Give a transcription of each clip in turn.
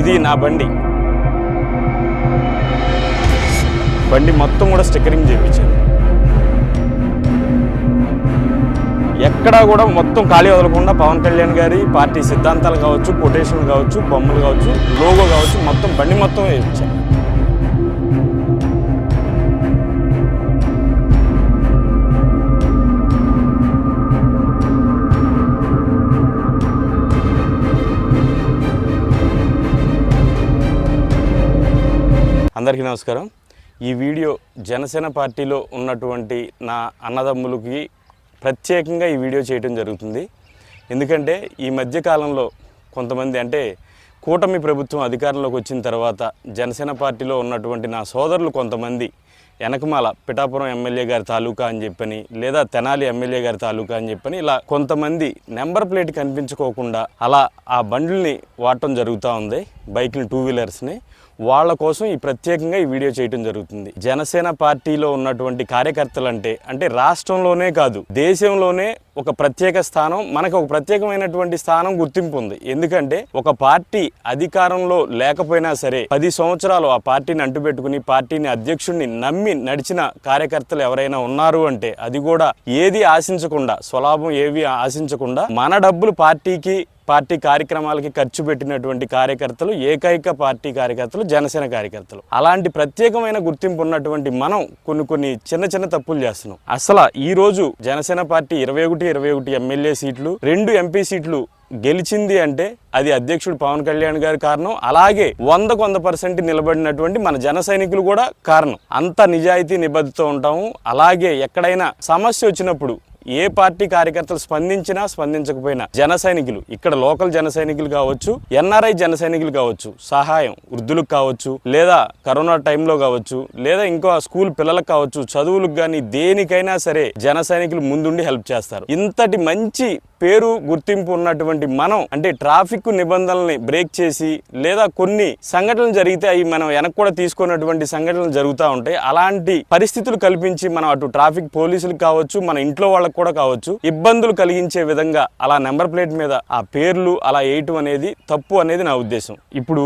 ఇది నా బండి. బండి మొత్తం కూడా స్టిక్కరింగ్ చేయించాను. ఎక్కడా కూడా మొత్తం ఖాళీ వదలకుండా పవన్ కళ్యాణ్ గారి పార్టీ సిద్ధాంతాలు కావచ్చు కొటేషన్లు కావచ్చు బొమ్మలు కావచ్చు లోగో కావచ్చు మొత్తం బండి మొత్తం వేయించాను. అందరికీ నమస్కారం. ఈ వీడియో జనసేన పార్టీలో ఉన్నటువంటి నా అన్నదమ్ములకి ప్రత్యేకంగా ఈ వీడియో చేయడం జరుగుతుంది. ఎందుకంటే ఈ మధ్యకాలంలో కొంతమంది అంటే కూటమి ప్రభుత్వం అధికారంలోకి వచ్చిన తర్వాత జనసేన పార్టీలో ఉన్నటువంటి నా సోదరులు కొంతమంది వెనకమాల పిఠాపురం ఎమ్మెల్యే గారి తాలూకా అని చెప్పని లేదా తెనాలి ఎమ్మెల్యే గారి తాలూకా అని చెప్పని ఇలా కొంతమంది నెంబర్ ప్లేట్ కనిపించుకోకుండా అలా ఆ బండ్లని వాడటం జరుగుతూ ఉంది. బైక్ని టూ వీలర్స్ని. వాళ్ళ కోసం ఈ ప్రత్యేకంగా ఈ వీడియో చేయడం జరుగుతుంది. జనసేన పార్టీలో ఉన్నటువంటి కార్యకర్తలు అంటే అంటే రాష్ట్రంలోనే కాదు దేశంలోనే ఒక ప్రత్యేక స్థానం మనకు ఒక ప్రత్యేకమైనటువంటి స్థానం గుర్తింపు ఉంది. ఎందుకంటే ఒక పార్టీ అధికారంలో లేకపోయినా సరే పది సంవత్సరాలు ఆ పార్టీని అంటుపెట్టుకుని పార్టీని అధ్యక్షుడిని నమ్మి నడిచిన కార్యకర్తలు ఎవరైనా ఉన్నారు అంటే అది కూడా ఏది ఆశించకుండా స్వలాభం ఏవి ఆశించకుండా మన డబ్బులు పార్టీకి పార్టీ కార్యక్రమాలకి ఖర్చు పెట్టినటువంటి కార్యకర్తలు ఏకైక పార్టీ కార్యకర్తలు జనసేన కార్యకర్తలు. అలాంటి ప్రత్యేకమైన గుర్తింపు ఉన్నటువంటి మనం కొన్ని కొన్ని చిన్న చిన్న తప్పులు చేస్తున్నాం. అసలు ఈ రోజు జనసేన పార్టీ ఇరవై ఒకటి ఇరవై ఒకటి ఎమ్మెల్యే సీట్లు రెండు ఎంపీ సీట్లు గెలిచింది అంటే అది అధ్యక్షుడు పవన్ కళ్యాణ్ గారి కారణం. అలాగే వందకు వంద పర్సెంట్ నిలబడినటువంటి మన జన సైనికులు కూడా కారణం. అంత నిజాయితీ నిబద్ధతో ఉంటాము. అలాగే ఎక్కడైనా సమస్య వచ్చినప్పుడు ఏ పార్టీ కార్యకర్తలు స్పందించినా స్పందించకపోయినా జన సైనికులు ఇక్కడ లోకల్ జన సైనికులు కావచ్చు ఎన్ఆర్ఐ జన సైనికులు కావచ్చు సహాయం వృద్ధులకు కావచ్చు లేదా కరోనా టైంలో కావచ్చు లేదా ఇంకో స్కూల్ పిల్లలకు కావచ్చు చదువులకు కానీ దేనికైనా సరే జన సైనికులు ముందుండి హెల్ప్ చేస్తారు. ఇంతటి మంచి పేరు గుర్తింపు ఉన్నటువంటి మనం అంటే ట్రాఫిక్ నిబంధనల్ని బ్రేక్ చేసి లేదా కొన్ని సంఘటనలు జరిగితే అవి మనం వెనక్కి కూడా తీసుకున్నటువంటి సంఘటనలు జరుగుతూ ఉంటాయి. అలాంటి పరిస్థితులు కల్పించి మనం అటు ట్రాఫిక్ పోలీసులు కావచ్చు మన ఇంట్లో వాళ్ళకు కూడా కావచ్చు. ఇబ్బందులు కలిగించే విధంగా అలా నెంబర్ ప్లేట్ మీద ఆ పేర్లు అలా వేయటం అనేది తప్పు అనేది నా ఉద్దేశం. ఇప్పుడు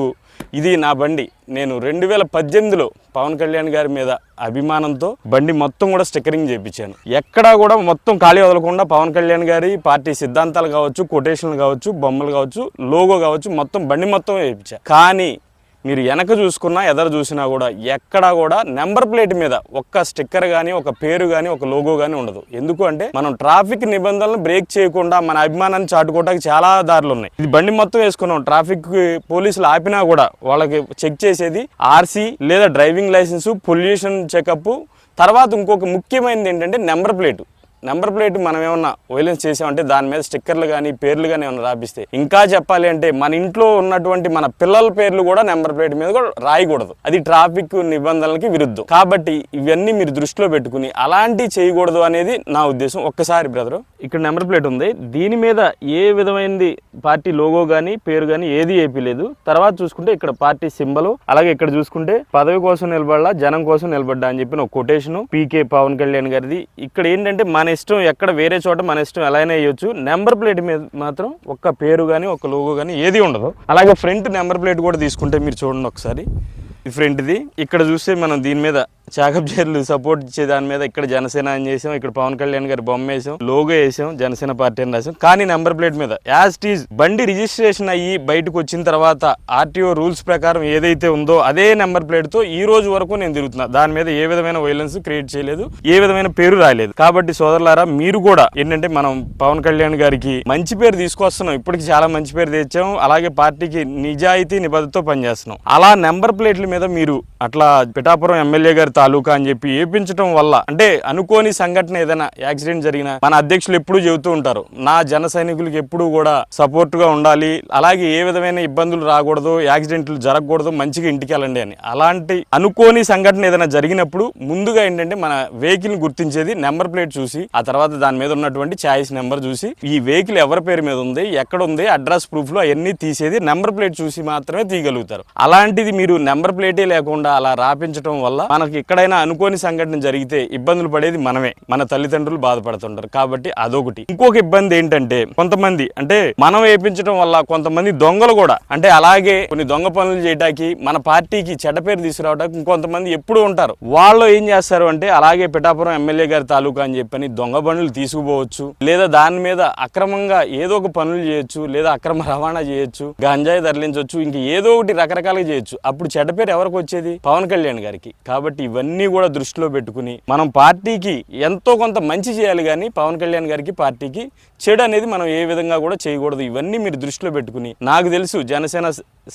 ఇది నా బండి. నేను రెండు వేల పద్దెనిమిదిలో పవన్ కళ్యాణ్ గారి మీద అభిమానంతో బండి మొత్తం కూడా స్టిక్కరింగ్ చేయించాను. ఎక్కడా కూడా మొత్తం ఖాళీ వదలకుండా పవన్ కళ్యాణ్ గారి పార్టీ సిద్ధాంతాలు కావచ్చు కొటేషన్లు కావచ్చు బొమ్మలు కావచ్చు లోగో కావచ్చు మొత్తం బండి మొత్తం వేయించా. కానీ మీరు వెనక చూసుకున్నా ఎదర చూసినా కూడా ఎక్కడా కూడా నెంబర్ ప్లేట్ మీద ఒక్క స్టిక్కర్ కానీ ఒక పేరు కానీ ఒక లోగో కానీ ఉండదు. ఎందుకు అంటే మనం ట్రాఫిక్ నిబంధనలు బ్రేక్ చేయకుండా మన అభిమానాన్ని చాటుకోవడానికి చాలా దారులు ఉన్నాయి. ఇది బండి మొత్తం వేసుకున్నాం. ట్రాఫిక్ పోలీసులు ఆపినా కూడా వాళ్ళకి చెక్ చేసేది ఆర్సీ లేదా డ్రైవింగ్ లైసెన్స్ పొల్యూషన్ చెకప్ తర్వాత ఇంకొక ముఖ్యమైనది ఏంటంటే నెంబర్ ప్లేటు. నెంబర్ ప్లేట్ మనం ఏమన్నా వైలెన్స్ చేసామంటే దాని మీద స్టిక్కర్లు కానీ పేర్లు కానీ ఏమన్నా రాపిస్తే. ఇంకా చెప్పాలి అంటే మన ఇంట్లో ఉన్నటువంటి మన పిల్లల పేర్లు కూడా నెంబర్ ప్లేట్ మీద కూడా రాయకూడదు. అది ట్రాఫిక్ నిబంధనలకి విరుద్ధం. కాబట్టి ఇవన్నీ మీరు దృష్టిలో పెట్టుకుని అలాంటివి చేయకూడదు అనేది నా ఉద్దేశం. ఒక్కసారి బ్రదరు. ఇక్కడ నెంబర్ ప్లేట్ ఉంది. దీని మీద ఏ విధమైనది పార్టీ లోగో కానీ పేరు కానీ ఏది ఏపీలేదు తర్వాత చూసుకుంటే ఇక్కడ పార్టీ సింబల్ అలాగే ఇక్కడ చూసుకుంటే పదవి కోసం నిలబడాలా జనం కోసం నిలబడ్డా అని చెప్పిన ఒక కొటేషన్ పీకే పవన్ కళ్యాణ్ గారిది. ఇక్కడ ఏంటంటే మన ఇష్టం ఎక్కడ వేరే చోట మన ఇష్టం ఎలా అయినా వేయొచ్చు. నెంబర్ ప్లేట్ మీద మాత్రం ఒక్క పేరు కానీ ఒక లోగో కానీ ఏది ఉండదు. అలాగే ఫ్రంట్ నెంబర్ ప్లేట్ కూడా తీసుకుంటే మీరు చూడండి ఒకసారి. ఫ్రంట్ది ఇక్కడ చూస్తే మనం దీని మీద చాకప్ సపోర్ట్ ఇచ్చే దాని మీద ఇక్కడ జనసేన అని చేసాం ఇక్కడ పవన్ కళ్యాణ్ గారి బొమ్మ వేసాం లోగో వేసాం జనసేన పార్టీ అని రాసాం. కానీ నెంబర్ ప్లేట్ మీద యాజ్ టీజ్ బండి రిజిస్ట్రేషన్ అయ్యి బయటకు వచ్చిన తర్వాత ఆర్టీఓ రూల్స్ ప్రకారం ఏదైతే ఉందో అదే నెంబర్ ప్లేట్తో ఈ రోజు వరకు నేను తిరుగుతున్నా. దాని మీద ఏ విధమైన వైలెన్స్ క్రియేట్ చేయలేదు ఏ విధమైన పేరు రాలేదు. కాబట్టి సోదరులారా మీరు కూడా ఏంటంటే మనం పవన్ కళ్యాణ్ గారికి మంచి పేరు తీసుకొస్తున్నాం. ఇప్పటికి చాలా మంచి పేరు తెచ్చాం. అలాగే పార్టీకి నిజాయితీ నిబద్ధతో పనిచేస్తున్నాం. అలా నెంబర్ ప్లేట్ల మీద మీరు అట్లా పిఠాపురం ఎమ్మెల్యే గారి తాలూకా అని చెప్పి ఏపించడం వల్ల అంటే అనుకోని సంఘటన ఏదైనా యాక్సిడెంట్ జరిగినా మన అధ్యక్షులు ఎప్పుడూ చెబుతూ ఉంటారు నా జన సైనికులకు ఎప్పుడూ కూడా సపోర్ట్గా ఉండాలి అలాగే ఏ విధమైన ఇబ్బందులు రాకూడదు యాక్సిడెంట్లు జరగకూడదు మంచిగా ఇంటికి వెళ్ళండి అని. అలాంటి అనుకోని సంఘటన ఏదైనా జరిగినప్పుడు ముందుగా ఏంటంటే మన వెహికల్ గుర్తించేది నెంబర్ ప్లేట్ చూసి ఆ తర్వాత దాని మీద ఉన్నటువంటి ఛాయిస్ నెంబర్ చూసి ఈ వెహికల్ ఎవరి పేరు మీద ఉంది ఎక్కడ ఉంది అడ్రస్ ప్రూఫ్లో అవన్నీ తీసేది నెంబర్ ప్లేట్ చూసి మాత్రమే తీయగలుగుతారు. అలాంటిది మీరు నెంబర్ ప్లేటే లేకుండా అలా రాపించడం వల్ల మనకి ఎక్కడైనా అనుకోని సంఘటన జరిగితే ఇబ్బందులు పడేది మనమే. మన తల్లిదండ్రులు బాధపడుతుంటారు. కాబట్టి అదొకటి. ఇంకొక ఇబ్బంది ఏంటంటే కొంతమంది అంటే మనం వేయించడం వల్ల కొంతమంది దొంగలు కూడా అంటే అలాగే కొన్ని దొంగ పనులు చేయడానికి మన పార్టీకి చెడ్డ పేరు తీసుకురావడానికి ఇంకొంతమంది ఎప్పుడు ఉంటారు. వాళ్ళు ఏం చేస్తారు అంటే అలాగే పిఠాపురం ఎమ్మెల్యే గారి తాలూకా అని చెప్పని దొంగ పనులు తీసుకుపోవచ్చు. లేదా దాని మీద అక్రమంగా ఏదో ఒక పనులు చేయొచ్చు లేదా అక్రమ రవాణా చేయొచ్చు గంజాయి తరలించవచ్చు ఇంక ఏదో ఒకటి రకరకాలుగా చేయొచ్చు. అప్పుడు చెడ్డ పేరు ఎవరికి వచ్చేది? పవన్ కళ్యాణ్ గారికి. కాబట్టి ఇవన్నీ కూడా దృష్టిలో పెట్టుకుని మనం పార్టీకి ఎంతో కొంత మంచి చేయాలి కానీ పవన్ కళ్యాణ్ గారికి పార్టీకి చెడు అనేది మనం ఏ విధంగా కూడా చేయకూడదు. ఇవన్నీ మీరు దృష్టిలో పెట్టుకుని నాకు తెలుసు జనసేన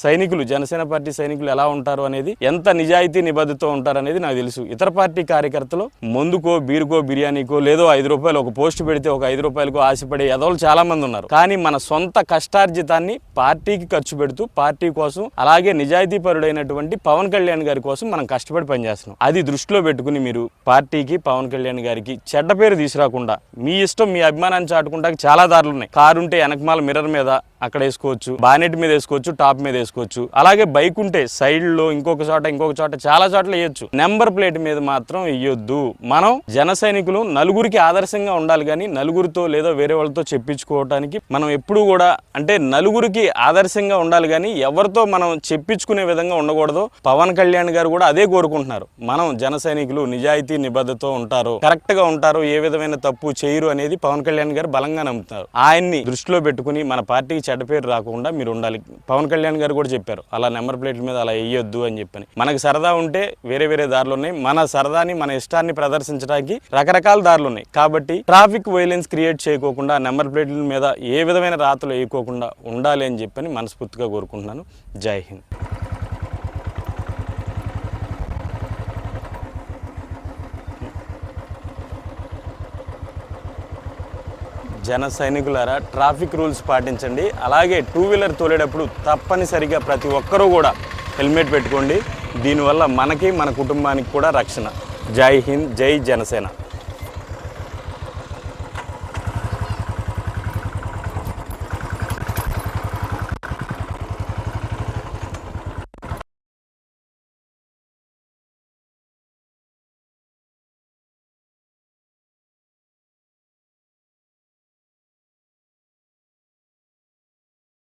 సైనికులు జనసేన పార్టీ సైనికులు ఎలా ఉంటారు అనేది ఎంత నిజాయితీ నిబద్ధతో ఉంటారు అనేది నాకు తెలుసు. ఇతర పార్టీ కార్యకర్తలు ముందుకో బీరుకో బిర్యానీకో లేదో ఐదు రూపాయలు ఒక పోస్ట్ పెడితే ఒక ఐదు రూపాయలకు ఆశపడే ఎదవలు చాలా మంది ఉన్నారు. కానీ మన సొంత కష్టార్జితాన్ని పార్టీకి ఖర్చు పెడుతూ పార్టీ కోసం అలాగే నిజాయితీ పరుడైనటువంటి పవన్ కళ్యాణ్ గారి కోసం మనం కష్టపడి పనిచేస్తున్నాం. అది దృష్టిలో పెట్టుకుని మీరు పార్టీకి పవన్ కళ్యాణ్ గారికి చెడ్డ పేరు తీసుకురాకుండా మీ ఇష్టం మీ అభిమానాన్ని చాటుకుంటా చాలా దారులు ఉన్నాయి. కారు ఉంటే వెనకమాల మిర్రర్ మీద అక్కడ వేసుకోవచ్చు బానెట్ మీద వేసుకోవచ్చు టాప్ మీద వేసుకోవచ్చు. అలాగే బైక్ ఉంటే సైడ్లో ఇంకొక చోట ఇంకొక చోట చాలా చోట్ల వేయొచ్చు. నెంబర్ ప్లేట్ మీద మాత్రం వేయొద్దు. మనం జన సైనికులు నలుగురికి ఆదర్శంగా ఉండాలి కానీ నలుగురితో లేదా వేరే వాళ్ళతో చెప్పించుకోవటానికి మనం ఎప్పుడూ కూడా అంటే నలుగురికి ఆదర్శంగా ఉండాలి కానీ ఎవరితో మనం చెప్పించుకునే విధంగా ఉండకూడదు. పవన్ కళ్యాణ్ గారు కూడా అదే కోరుకుంటున్నారు. మనం జన సైనికులు నిజాయితీ నిబద్ధతో ఉంటారు. కరెక్ట్గా ఉంటారు. ఏ విధమైన తప్పు చేయరు అనేది పవన్ కళ్యాణ్ గారు బలంగా నమ్ముతారు. ఆయన్ని దృష్టిలో పెట్టుకుని మన పార్టీకి చెడ్డ పేరు రాకుండా మీరు ఉండాలి. పవన్ కళ్యాణ్ గారు కూడా చెప్పారు. అలా నెంబర్ ప్లేట్ల మీద అలా వేయొద్దు అని చెప్పని. మనకు సరదా ఉంటే వేరే వేరే దారులు ఉన్నాయి. మన సరదాని మన ఇష్టాన్ని ప్రదర్శించడానికి రకరకాల దారులు ఉన్నాయి. కాబట్టి ట్రాఫిక్ వైలెన్స్ క్రియేట్ చేయకోకుండా నెంబర్ ప్లేట్ల మీద ఏ విధమైన రాతలు వేయకోకుండా ఉండాలి అని చెప్పని మనస్ఫూర్తిగా కోరుకుంటున్నాను. జై హింద్. జన సైనికులారా ట్రాఫిక్ రూల్స్ పాటించండి. అలాగే టూ వీలర్ తోలేటప్పుడు తప్పనిసరిగా ప్రతి ఒక్కరూ కూడా హెల్మెట్ పెట్టుకోండి. దీనివల్ల మనకి మన కుటుంబానికి కూడా రక్షణ. జై హింద్ జై జనసేన.